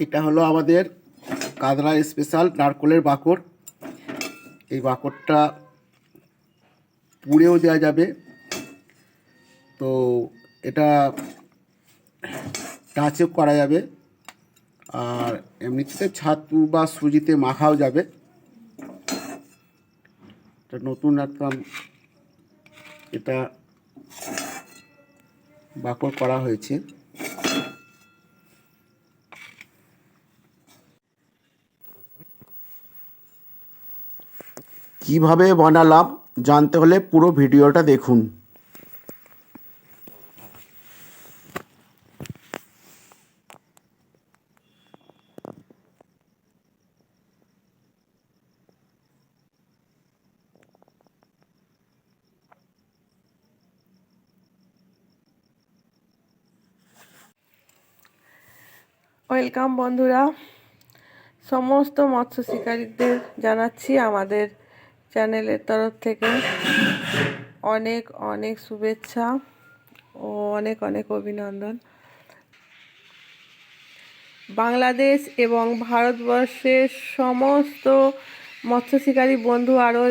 এটা হলো আমাদের কাদরা স্পেশাল নারকলের বাকর। এই বাকরটা পুড়েও দেওয়া যাবে। তো এটা টাচও করা যাবে। আর এমনিতে ছাতু বা সুজিতে মাখাও যাবে। এটা নতুন একটা এটা বাকর করা হয়েছে। কীভাবে বানালাম জানতে হলে পুরো ভিডিওটা দেখুন। ওয়েলকাম বন্ধুরা। সমস্ত মৎস্য শিকারীদের জানাচ্ছি আমাদের চ্যানেলের তরফ থেকে অনেক অনেক শুভেচ্ছা ও অনেক অনেক অভিনন্দন। বাংলাদেশ এবং ভারতবর্ষের সমস্ত মৎস্য শিকারী বন্ধু আরও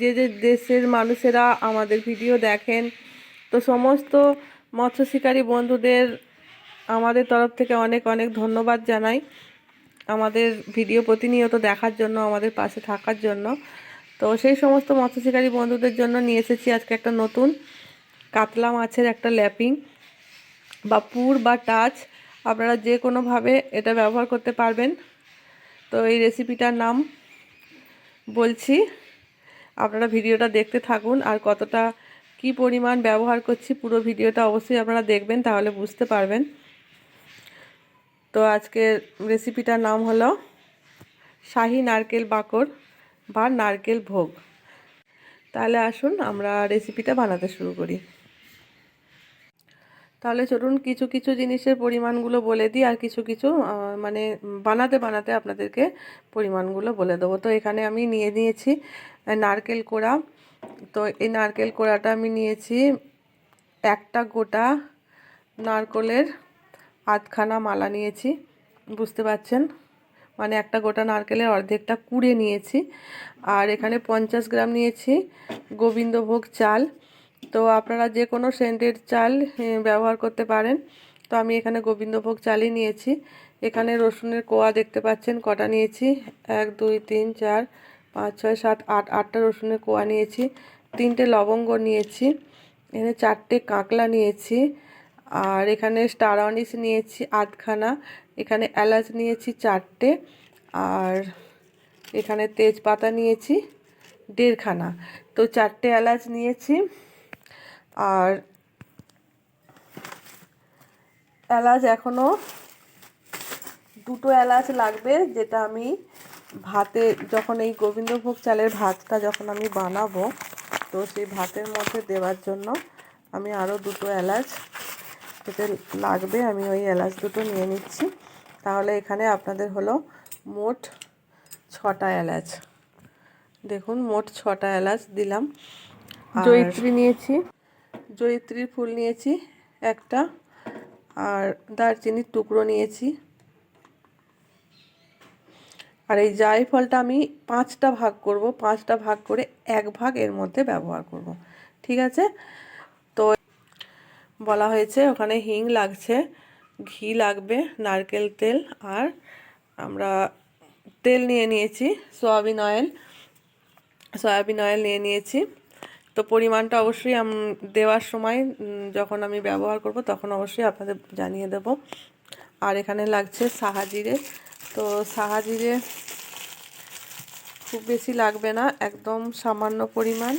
যে যে দেশের মানুষেরা আমাদের ভিডিও দেখেন, তো সমস্ত মৎস্য শিকারী বন্ধুদের আমাদের তরফ থেকে অনেক অনেক ধন্যবাদ জানাই আমাদের ভিডিও প্রতিনিয়ত দেখার জন্য, আমাদের পাশে থাকার জন্য। তো সেই সমস্ত মৎস্য শিকারী বন্ধুদের জন্য নিয়ে এসেছি আজকে একটা নতুন কাতলা মাছের একটা ল্যাপিং বা পুর বা টাচ। আপনারা যে কোনোভাবে এটা ব্যবহার করতে পারবেন। তো এই রেসিপিটার নাম বলছি। আপনারা ভিডিওটা দেখতে থাকুন আর কতটা কি পরিমাণ ব্যবহার করছি পুরো ভিডিওটা অবশ্যই আপনারা দেখবেন, তাহলে বুঝতে পারবেন। তো আজকের রেসিপিটার নাম হলো শাহি নারকেল বাকর। বা নারকেল ভোগ। তাহলে আসুন আমরা রেসিপিটা বানাতে শুরু করি। তাহলে চলুন কিছু কিছু জিনিসের পরিমাণগুলো বলে দিই আর কিছু কিছু মানে বানাতে বানাতে আপনাদেরকে পরিমাণগুলো বলে দেবো। তো এখানে আমি নিয়ে নিয়েছি নারকেল কোড়া। তো এই নারকেল কোড়াটা আমি নিয়েছি একটা গোটা নারকলের আধখানা মালা নিয়েছি। বুঝতে পারছেন? মানে একটা গোটা নারকেলের অর্ধেকটা কুড়ে নিয়েছি। আর এখানে পঞ্চাশ গ্রাম নিয়েছি গোবিন্দভোগ চাল। তো আপনারা যে কোনো সেন্টের চাল ব্যবহার করতে পারেন। তো আমি এখানে গোবিন্দভোগ চালই নিয়েছি। এখানে রসুনের কোয়া দেখতে পাচ্ছেন, কটা নিয়েছি? এক, দুই, তিন, চার, পাঁচ, ছয়, সাত, আট, আটটা রসুনের কোয়া নিয়েছি। তিনটে লবঙ্গ নিয়েছি। এখানে চারটে কাঁকলা নিয়েছি। আর এখানে স্টার অনিস নিয়েছি আধখানা এখানে এলাচ নিয়েছি চারটে, আর এখানে তেজপাতা নিয়েছি দেড়খানা। তো চারটে এলাচ নিয়েছি, আর এলাচ এখনও দুটো এলাচ লাগবে যেটা আমি ভাতে, যখন এই গোবিন্দভোগ চালের ভাতটা যখন আমি বানাবো, তো সেই ভাতের মধ্যে দেওয়ার জন্য আমি আরও দুটো এলাচ যেতে লাগবে আমি ওই এলাচ দুটো নিয়ে নিচ্ছি। তাহলে এখানে আপনাদের হলো মোট ছটা এলাচ। দেখুন মোট ছটা এলাচ দিলাম। জয়িত্রী নিয়েছি। জয়িত্রীর ফুল নিয়েছি একটা আর দারচিনির টুকরো নিয়েছি। আর এই জায়ফলটা আমি পাঁচটা ভাগ করব পাঁচটা ভাগ করে এক ভাগ এর মধ্যে ব্যবহার করব। ঠিক আছে? বলা হয়েছে, ওখানে হিং লাগছে, ঘি লাগবে, নারকেল তেল, আর আমরা তেল নিয়ে নিয়েছি, সয়াবিন অয়েল সয়াবিন অয়েল নিয়ে নিয়েছি। তো পরিমাণটা অবশ্যই দেওয়ার সময় যখন আমি ব্যবহার করব, তখন অবশ্যই আপনাদের জানিয়ে দেব। আর এখানে লাগছে সাহাজিরে। তো সাহাজিরে খুব বেশি লাগবে না, একদম সামান্য পরিমাণ।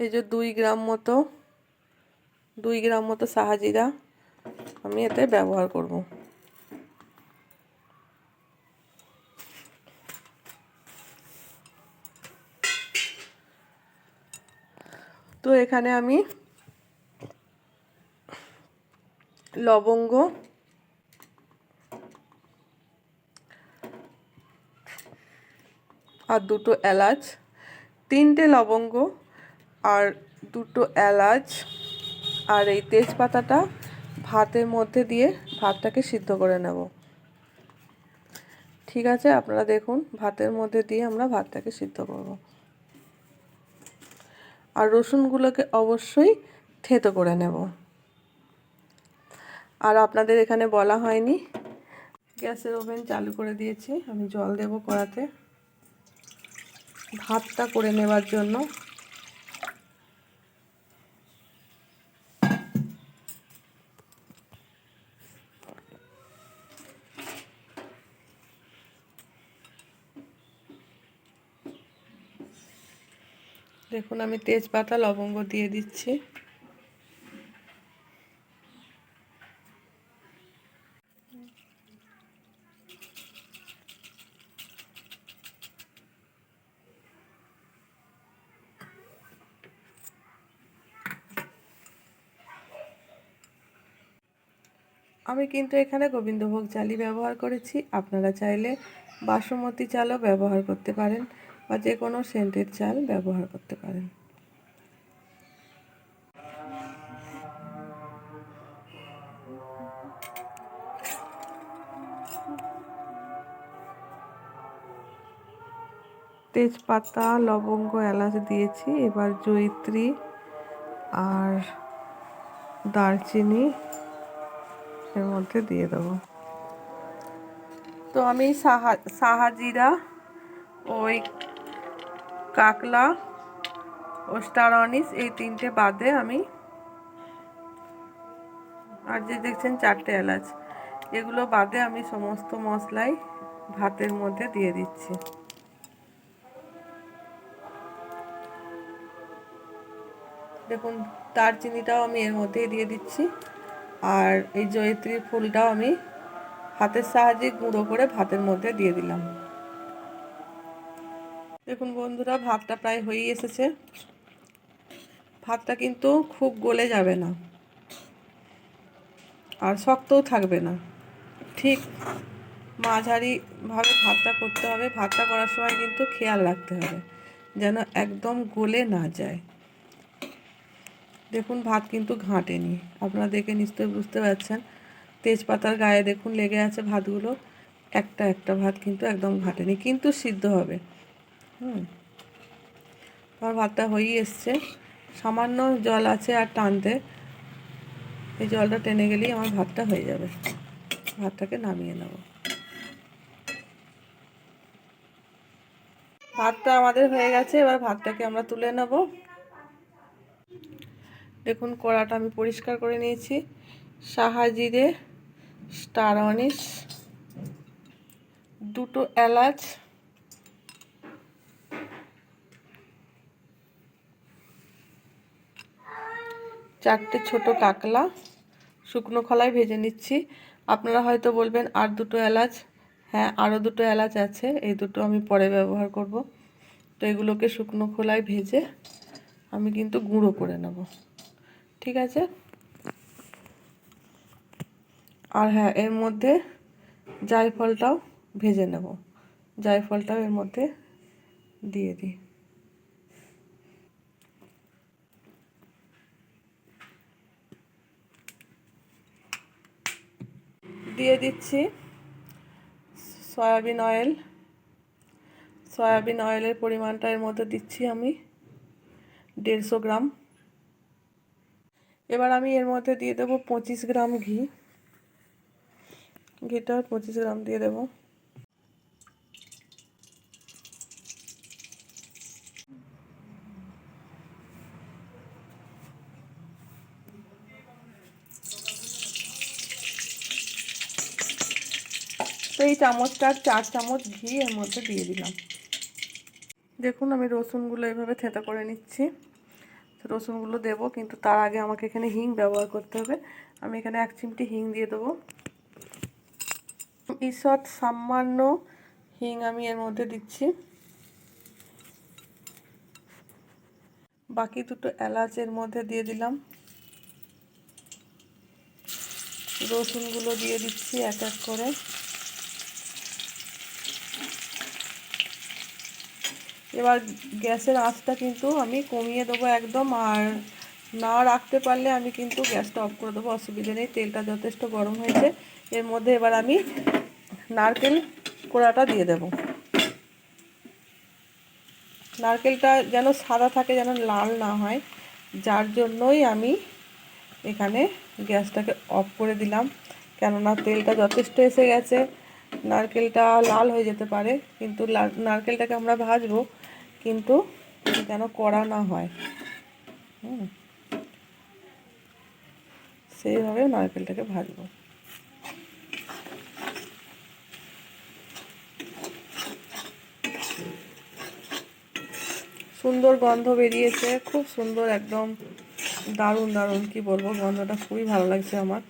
এই যে দুই গ্রাম মতো, দুই গ্রাম মতো সাহাজিরা আমি এতে ব্যবহার করব। তো এখানে আমি লবঙ্গ, আর দুটো এলাচ, তিনটে লবঙ্গ আর দুটো এলাচ আর এই তেজপাতাটা ভাতের মধ্যে দিয়ে ভাতটাকে সিদ্ধ করে নেব। ঠিক আছে, আপনারা দেখুন, ভাতের মধ্যে দিয়ে আমরা ভাতটাকে সিদ্ধ করব। আর রসুনগুলোকে অবশ্যই থেতো করে নেব। আর আপনাদের এখানে বলা হয়নি, গ্যাসের ওভেন চালু করে দিয়েছি, আমি জল দেব কড়াতে। ভাতটা করে নেবার জন্য দেখুন, আমি তেজপাতা, লবঙ্গ দিয়ে দিচ্ছি। আমি কিন্তু এখানে গোবিন্দভোগ চালই ব্যবহার করেছি। আপনারা চাইলে বাসমতি চালও ব্যবহার করতে পারেন। বা যে কোনো সেন্টের চাল ব্যবহার করতে পারেন। তেজপাতা, লবঙ্গ, এলাচ দিয়েছি। এবার জয়িত্রী আর দারচিনি এর মধ্যে দিয়ে দেবো। তো আমি সাহা, সাহাজিরা ওই কাকলা ও স্টার অনিস, এই তিনটে বাদে আমি আর যে দেখছেন চারটে এলাচ। এগুলো বাদে আমি সমস্ত মশলাই ভাতের মধ্যে দিয়ে দিচ্ছি। দেখুন, দারচিনিটাও আমি এর মধ্যেই দিয়ে দিচ্ছি। আর এই জয়িত্রীর ফুলটাও আমি হাতের সাহায্যে গুঁড়ো করে ভাতের মধ্যে দিয়ে দিলাম। দেখুন বন্ধুরা, ভাতটা প্রায় হয়েই এসেছে। ভাতটা কিন্তু খুব গলে যাবে না। আর শক্তও থাকবে না। ঠিক মাঝারিভাবে ভাতটা করতে হবে। ভাতটা করার সময় কিন্তু খেয়াল রাখতে হবে, যেন একদম গলে না যায়। দেখুন, ভাত কিন্তু ঘাঁটেনি। আপনারা দেখে নিশ্চয়ই বুঝতে পারছেন। তেজপাতার গায়ে দেখুন লেগে আছে ভাতগুলো। একটা একটা ভাত কিন্তু একদম ঘাটেনি, কিন্তু সিদ্ধ হবে। হুম। আমার ভাতটা হয়েই এসছে। সামান্য জল আছে আর টানতে। এই জলটা টেনে গেলেই আমার ভাতটা হয়ে যাবে। ভাতটাকে নামিয়ে নেব। ভাতটা আমাদের হয়ে গেছে, এবার ভাতটাকে আমরা তুলে নেব। দেখুন, কড়াটা আমি পরিষ্কার করে নিয়েছি। সাহাজিরে স্টার অনিস দুটো এলাচ চারটে ছোট কাকলা, শুকনো খোলায় ভেজে নিচ্ছি। আপনারা হয়তো বলবেন, আর দুটো এলাচ? হ্যাঁ আরও দুটো এলাচ আছে, এই দুটো আমি পরে ব্যবহার করব। তো এগুলোকে শুকনো খোলায় ভেজে আমি কিন্তু গুঁড়ো করে নেব। ঠিক আছে? আর হ্যাঁ এর মধ্যে জায়ফলটাও ভেজে নেব। জায়ফলটাও এর মধ্যে দিয়ে দিই। দিয়ে দিচ্ছি সয়াবিন অয়েল। সয়াবিন অয়েলের পরিমাণটা এর মধ্যে দিচ্ছি আমি দেড়শো গ্রাম। এবার আমি এর মধ্যে দিয়ে দেবো পঁচিশ গ্রাম ঘি। ঘিটা পঁচিশ গ্রাম দিয়ে দেবো। এই চামচটার চার চামচ ঘি এর মধ্যে দিয়ে দিলাম। দেখুন, আমি রসুনগুলো এইভাবে থেঁতা করে নিচ্ছি। রসুনগুলো দেবো, কিন্তু তার আগে আমাকে এখানে হিং ব্যবহার করতে হবে। আমি এখানে এক চিমটি হিং দিয়ে দেবো। ঈষৎ সামান্য হিং আমি এর মধ্যে দিচ্ছি। বাকি দুটো এলাচ এর মধ্যে দিয়ে দিলাম। রসুনগুলো দিয়ে দিচ্ছি এক এক করে। এবার গ্যাসের আঁচটা কিন্তু আমি কমিয়ে দেবো একদম, আর না রাখতে পারলে আমি কিন্তু গ্যাসটা অফ করে দেবো, অসুবিধা নেই, তেলটা যথেষ্ট গরম হয়েছে। এর মধ্যে এবার আমি নারকেল কোড়াটা দিয়ে দেব। নারকেলটা যেন সাদা থাকে, যেন লাল না হয়, যার জন্যই আমি এখানে গ্যাসটাকে অফ করে দিলাম। কেননা তেলটা যথেষ্ট এসে গেছে, নারকেলটা লাল হয়ে যেতে পারে, কিন্তু নারকেলটাকে আমরা ভাজবো কিন্তু যেন কড়া না হয়। হুম। সেইভাবে নারকেলটাকে ভাজবো। সুন্দর গন্ধ বেরিয়েছে, খুব সুন্দর, একদম দারুণ দারুণ, কি বলব? গন্ধটা খুবই ভালো লাগছে আমার।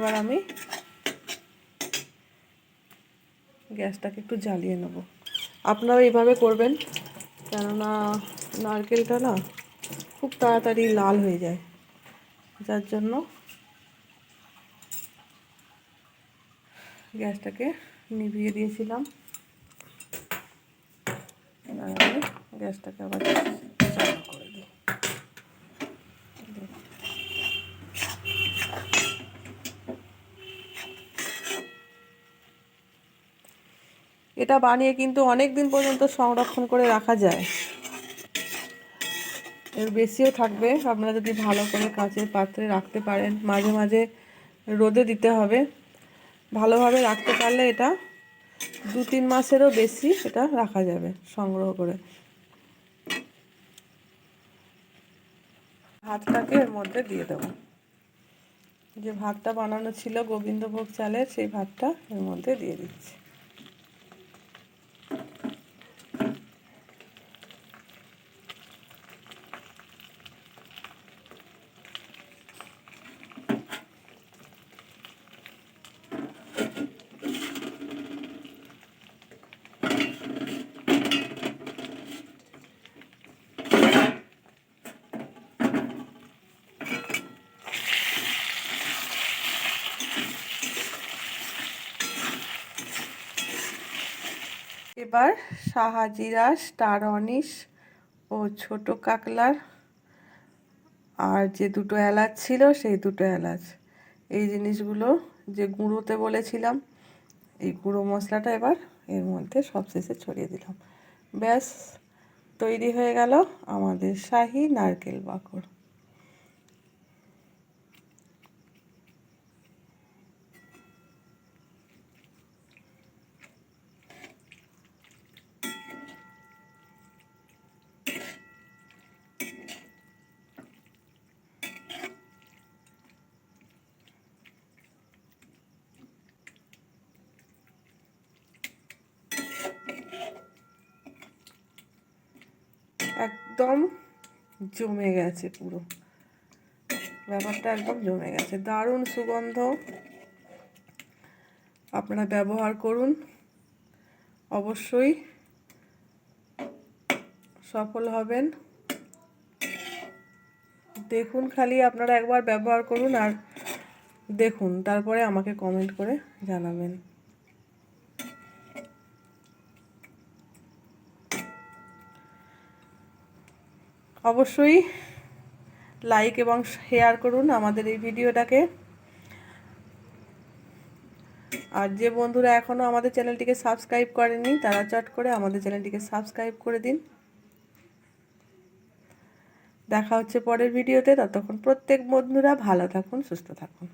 এবার আমি গ্যাসটাকে একটু জ্বালিয়ে নেব। আপনারা এইভাবে করবেন, কেননা নারকেলটা না খুব তাড়াতাড়ি লাল হয়ে যায়। যার জন্য গ্যাসটাকে নিভিয়ে দিয়েছিলাম। গ্যাসটাকে আবার করে এটা বানিয়ে কিন্তু অনেক দিন পর্যন্ত সংরক্ষণ করে রাখা যায়। এর বেশিও থাকবে। আপনারা যদি ভালো করে কাঁচের পাত্রে রাখতে পারেন, মাঝে মাঝে রোদে দিতে হবে। ভালোভাবে রাখতে পারলে এটা দু তিন মাসেরও বেশি এটা রাখা যাবে সংগ্রহ করে। ভাতটাকে এর মধ্যে দিয়ে দেবো। যে ভাতটা বানানো ছিল গোবিন্দভোগ চালের, সেই ভাতটা এর মধ্যে দিয়ে দিচ্ছি। এবার শাহাজিরা, স্টার অনিশ ও ছোট কাকলার আর যে দুটো এলাচ ছিল সেই দুটো এলাচ। এই জিনিসগুলো যে গুঁড়োতে বলেছিলাম, এই গুঁড়ো মশলাটা এবার এর মধ্যে সবশেষে ছড়িয়ে দিলাম। ব্যাস, তৈরি হয়ে গেল আমাদের শাহি নারকেল বাকড় একদম জমে গেছে পুরো। ব্যাপারটা একদম জমে গেছে। দারুণ সুগন্ধ। আপনারা ব্যবহার করুন। অবশ্যই সফল হবেন। দেখুন খালি, আপনারা একবার ব্যবহার করুন আর দেখুন। তারপরে আমাকে কমেন্ট করে জানাবেন। অবশ্যই লাইক এবং শেয়ার করুন আমাদের এই ভিডিওটাকে। আর যে বন্ধুরা এখনও আমাদের চ্যানেলটিকে সাবস্ক্রাইব করেনি, তারা চট করে আমাদের চ্যানেলটিকে সাবস্ক্রাইব করে দিন। দেখা হচ্ছে পরের ভিডিওতে, ততক্ষণ প্রত্যেক বন্ধুরা ভালো থাকুন, সুস্থ থাকুন।